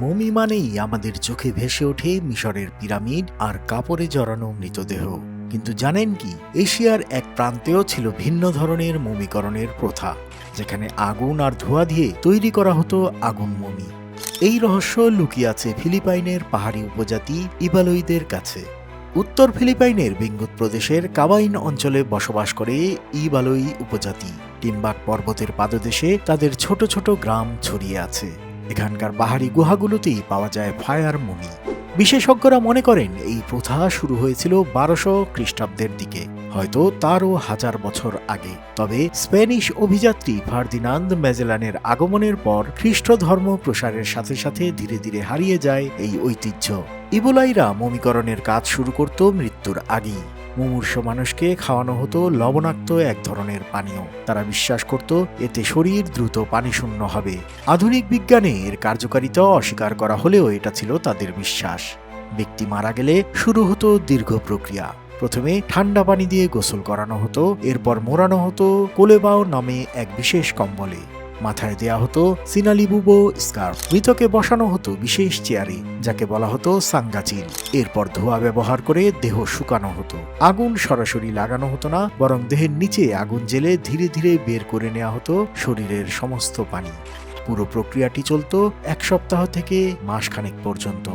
Mummy মানেই আমাদের চোখে ভেসে ওঠে মিশরের পিরামিড আর কাপড়ে জড়ানো মৃতদেহ। কিন্তু জানেন কি? এশিয়ার এক প্রান্তেও ছিল ভিন্ন ধরনের মমিকরণের প্রথা, যেখানে আগুন আর ধোঁয়া দিয়ে তৈরি করা হতো আগুন মমি। এই রহস্য লুকিয়ে আছে ফিলিপাইনের পাহাড়ি উপজাতি ইবালয়ীদের কাছে। উত্তর ফিলিপাইনের বেঙ্গুত প্রদেশের কাবাইন অঞ্চলে বসবাস করে ইবালয়ী উপজাতি। টিম্বাক পর্বতের পাদদেশে তাদের ছোট ছোট গ্রাম ছড়িয়ে আছে। এখানকার পাহাড়ি গুহাগুলোতেই পাওয়া যায় ফায়ার মমি বিশেষজ্ঞরা মনে করেন এই প্রথা শুরু হয়েছিল বারোশো খ্রিস্টাব্দের দিকে, হয়তো তারও হাজার বছর আগে। তবে স্প্যানিশ অভিযাত্রী ফার্দিনান্দ ম্যাজেলানের আগমনের পর খ্রিস্ট ধর্ম প্রসারের সাথে সাথে ধীরে ধীরে হারিয়ে যায় এই ঐতিহ্য। ইবোলাইরা মমিকরণের কাজ শুরু করত মৃত্যুর আগেই। মুমূর্ষ মানুষকে খাওয়ানো হতো লবণাক্ত এক ধরনের পানীয়। তারা বিশ্বাস করত, এতে শরীর দ্রুত পানিশূন্য হবে। আধুনিক বিজ্ঞানে এর কার্যকারিতা অস্বীকার করা হলেও এটা ছিল তাদের বিশ্বাস। ব্যক্তি মারা গেলে শুরু হতো দীর্ঘ প্রক্রিয়া। প্রথমে ঠান্ডা পানি দিয়ে গোসল করানো হতো, এরপর মোড়ানো হতো কোলেবাও নামে এক বিশেষ কম্বলে। মাথায় দেয়া হতো সিনালিবুবো স্কার্ফ। মৃতকে বসানো হতো বিশেষ চেয়ারে, যাকে বলা হতো সাঙ্গাচিল। এরপর ধোয়া ব্যবহার করে দেহ শুকানো হতো। আগুন সরাসরি লাগানো হতো না, বরং দেহের নিচে আগুন জেলে ধীরে ধীরে বের করে নেওয়া হতো শরীরের সমস্ত পানি। পুরো প্রক্রিয়াটি চলত এক সপ্তাহ থেকে মাসখানেক পর্যন্ত।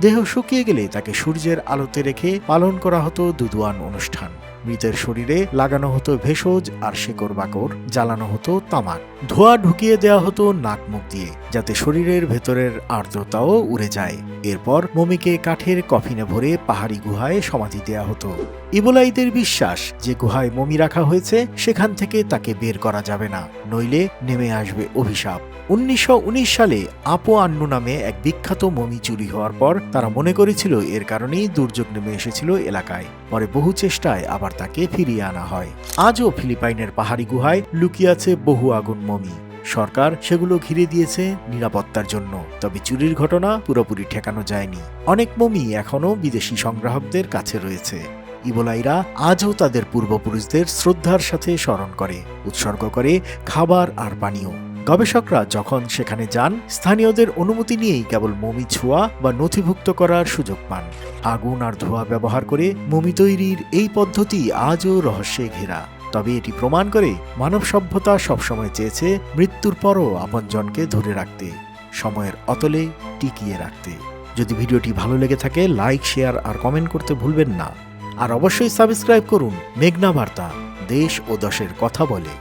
দেহ শুকিয়ে গেলে তাকে সূর্যের আলোতে রেখে পালন করা হতো দুদুয়ান অনুষ্ঠান। মৃতের শরীরে লাগানো হতো ভেষজ আর শেকড় বাকর জ্বালানো হতো তামাক। ধোয়া ঢুকিয়ে দেয়া হতো নাক মুখ দিয়ে। যাতে শরীরের ভেতরের আর্দ্রতাও উড়ে যায়। এরপর মমিকে কাঠের কফিনে ভরে পাহাড়ি গুহায় সমাধি দেওয়া হতো। ইবোলাইদের বিশ্বাস, যে গুহায় মমি রাখা হয়েছে, সেখান থেকে তাকে বের করা যাবে না, নইলে নেমে আসবে অভিশাপ। উনিশশো উনিশ সালে আপো আন্নু নামে এক বিখ্যাত মমি চুরি হওয়ার পর তারা মনে করেছিল এর কারণেই দুর্যোগ নেমে এসেছিল এলাকায়। পরে বহু চেষ্টায় আবার তাকে ফিরিয়ে আনা হয়। আজও ফিলিপাইনের পাহাড়ি গুহায় লুকিয়ে আছে বহু আগুন মমি। সরকার সেগুলো ঘিরে দিয়েছে নিরাপত্তার জন্য। তবে চুরির ঘটনা পুরোপুরি ঠেকানো যায়নি। অনেক মমি এখনও বিদেশি সংগ্রাহকদের কাছে রয়েছে। ইবোলাইরা আজও তাদের পূর্বপুরুষদের শ্রদ্ধার সাথে স্মরণ করে, উৎসর্গ করে খাবার আর পানীয়। গবেষকরা যখন সেখানে যান, স্থানীয়দের অনুমতি নিয়েই কেবল মমি ছোঁয়া বা নথিভুক্ত করার সুযোগ পান। আগুন আর ধোঁয়া ব্যবহার করে মমি তৈরির এই পদ্ধতি আজও রহস্যে ঘেরা। তবে এটি প্রমাণ করে মানব সভ্যতা সবসময় চেয়েছে মৃত্যুর পরও আপনজনকে ধরে রাখতে, সময়ের অতলে টিকিয়ে রাখতে। যদি ভিডিওটি ভালো লেগে থাকে, লাইক, শেয়ার আর কমেন্ট করতে ভুলবেন না। আর অবশ্যই সাবস্ক্রাইব করুন মেঘনা বার্তা, দেশ ও দশের কথা বলে।